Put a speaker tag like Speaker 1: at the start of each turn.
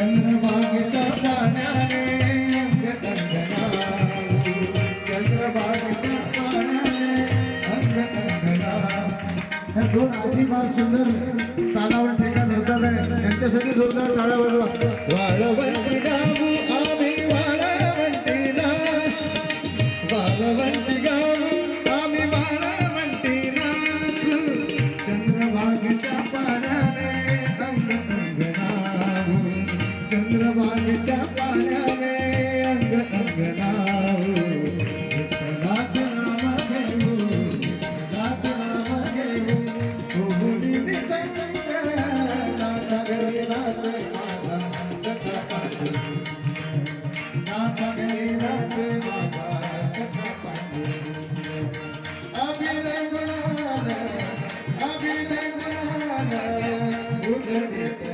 Speaker 1: चंद्रभागेच्या पाण्याने अंग अंगणाऊ चंद्रभागेच्या पाण्याने अंग ह्या दोन आजी फार सुंदर तालावर ठेका धरतात आहे. यांच्यासाठी जोरदार टाळ्या वाजवा. वाळवंटी गाऊ आम्ही वाळवंटी नाच. वाळवंटी चंद्रभागेच्या पाण्याने अंग अंग नाऊ विठ्ठलाच नाम घेऊ विठ्ठलाच नाम घेऊ कोणी संत नाथा घरी नाच माझा सखा पांडू नाथा घरी नाच माझा सखा पांडू अभिनय गुणान अभिनय गुणान उधळीत